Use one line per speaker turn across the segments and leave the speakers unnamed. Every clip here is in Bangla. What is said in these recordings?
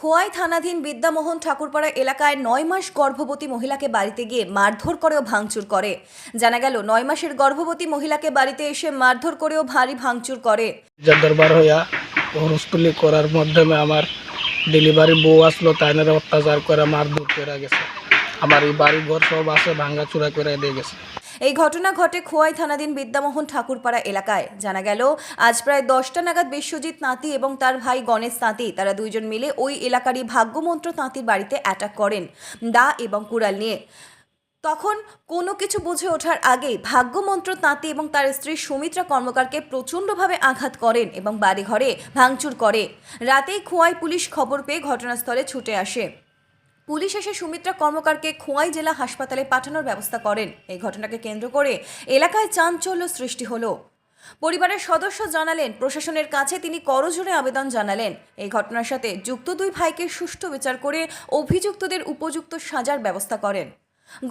খোয়াই থানাধীন বিদ্যামোহন ঠাকুরপাড়া এলাকায় নয় মাস গর্ভবতী মহিলাকে বাড়িতে গিয়ে মারধর করেও ভাঙচুর করে। জানা গেল, নয় মাসের গর্ভবতী মহিলাকে বাড়িতে এসে মারধর করেও ভারী ভাঙচুর করে।
দরবার হইয়া করার মাধ্যমে আমার ডেলিভারি বউ আসলো তাইনারে অত্যাচার করে, মারধর করে গেছে। আমার এই বাড়ি ঘর সব আছে, ভাঙ্গা চূড়া করে দিয়ে গেছে।
এই ঘটনা ঘটে খোয়াই থানাধীন বিদ্যামোহন ঠাকুরপাড়া এলাকায়। জানা গেল, আজ প্রায় দশটা নাগাদ বিশ্বজিৎ তাঁতি এবং তার ভাই গণেশ তাঁতি তারা দুইজন মিলে ওই এলাকারই ভাগ্যমন্ত্র তাঁতির বাড়িতে অ্যাটাক করেন দা এবং কুড়াল নিয়ে। তখন কোনো কিছু বুঝে ওঠার আগেই ভাগ্যমন্ত্র তাঁতি এবং তার স্ত্রী সুমিত্রা কর্মকারকে প্রচণ্ডভাবে আঘাত করেন এবং বাড়িঘরে ভাঙচুর করে। রাতেই খোয়াই পুলিশ খবর পেয়ে ঘটনাস্থলে ছুটে আসে। পুলিশ এসে সুমিত্রা কর্মকারকে খোয়াই জেলা হাসপাতালে পাঠানোর ব্যবস্থা করেন। এই ঘটনাকে কেন্দ্র করে এলাকায় চাঞ্চল্য সৃষ্টি হলো। পরিবারের সদস্য জানালেন, প্রশাসনের কাছে তিনি করজোড়ে আবেদন জানালেন। এই ঘটনার সাথে যুক্ত দুই ভাইকে সুষ্ঠু বিচার করে অভিযুক্তদের উপযুক্ত সাজার ব্যবস্থা করেন।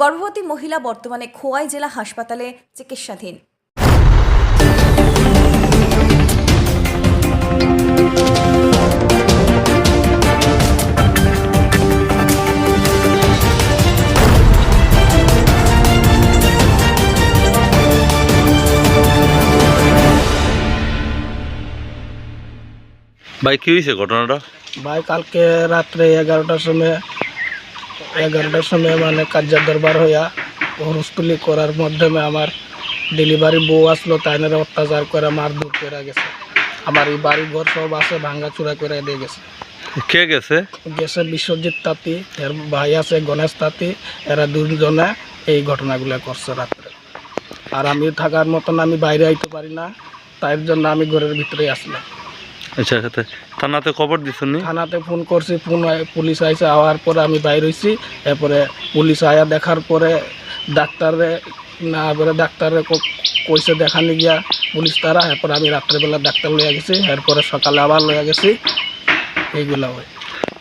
গর্ভবতী মহিলা বর্তমানে খোয়াই জেলা হাসপাতালে চিকিৎসাধীন।
ভাই কি হয়েছে ঘটনাটা?
ভাই কালকে রাত্রে এগারোটার সময় এগারোটার সময় মানে কার্যার দরবার হইয়া হরস্তুলি করার মাধ্যমে আমার ডেলিভারি বউ আসলো তাইনারে অত্যাচার করে মার দূর করে গেছে। আমার এই বাড়ি ঘর সব আছে ভাঙ্গা চূড়া করে দিয়ে গেছে।
কে গেছে?
গেছে বিশ্বজিৎ তাঁতি এর ভাই আছে গণেশ তাঁতি এরা দুজনে এই ঘটনাগুলো করছে রাত্রে। আর আমি থাকার মতন আমি বাইরে আইতে পারি না তাই জন্য আমি ঘরের ভিতরে আসলাম।
আচ্ছা আচ্ছা থানাতে খবর দিছনি
থানাতে ফোন করছি ফোন পুলিশ আইসে আওয়ার পরে আমি বাইর হয়েছি এরপরে পুলিশ আয়া দেখার পরে ডাক্তারে না এবারে ডাক্তারে কইছে দেখানি গিয়া পুলিশ তারা এরপরে আমি রাত্রেবেলা ডাক্তার লইয়া গেছি এরপরে সকালে আবার লইয়া গেছি এইগুলা হয়।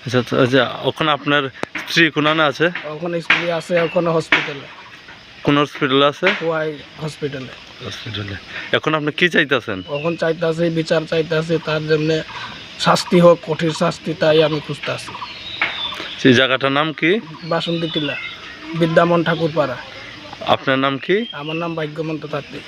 আচ্ছা আচ্ছা ওখানে আপনার স্ত্রী কোনানে আছে?
ওখানে স্ত্রী আছে ওখানে হসপিটালে
কোন হসপিটালে আছে?
ওয়াই হসপিটালে
হসপিটালে এখন আপনি কি চাইতেছেন?
এখন চাইতাছি বিচার চাইতাছি তার জন্য শাস্তি হোক কঠিন শাস্তি তাই আমি খুঁজতেছি।
সেই জায়গাটার নাম কি?
বাসন্তী টিলা বিদ্যামন ঠাকুরপাড়া।
আপনার নাম কি?
আমার নাম ভাগ্যমন্ত তাত্ত্বিক।